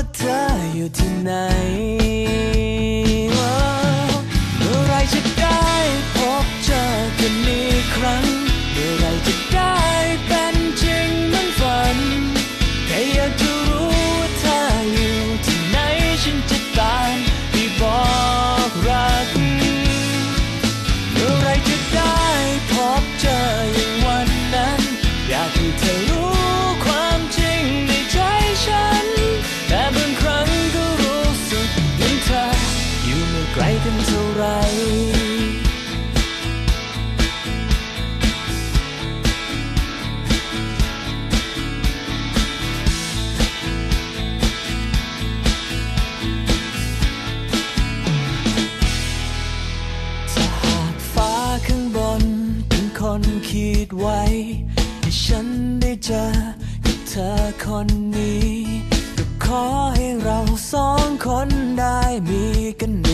ว่าเธออยู่ที่ไหน ท่าไร ถ้าหากฟ้าข้างบนเป็นคนคิดไว้ ให้ฉันได้เจอกับเธอคนนี้ ก็ขอให้เราสองคนได้มีกัน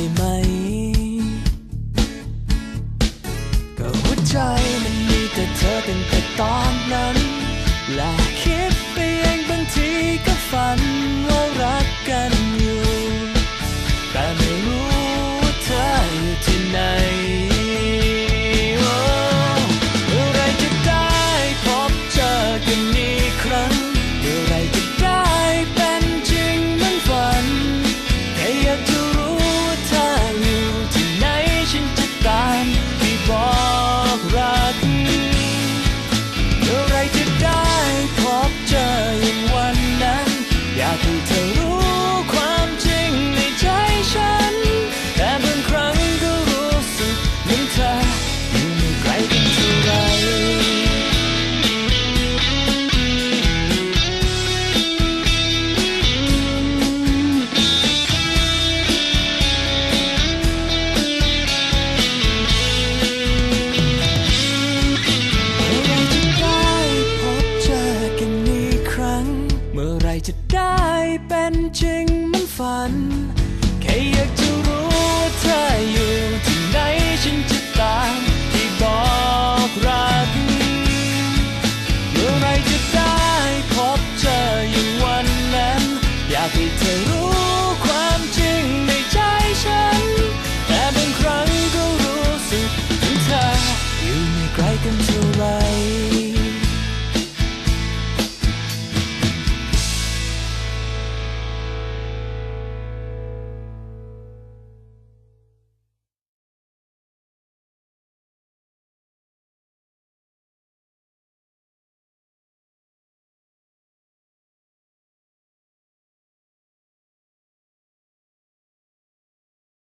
ตอนนั้น และคิดไปเองบางทีก็ฝันว่ารักกันอยู่แต่ไม่ เป็นจริงมันฝัน แค่อยากจะรู้ว่าเธออยู่ที่ไหนฉันจะตาย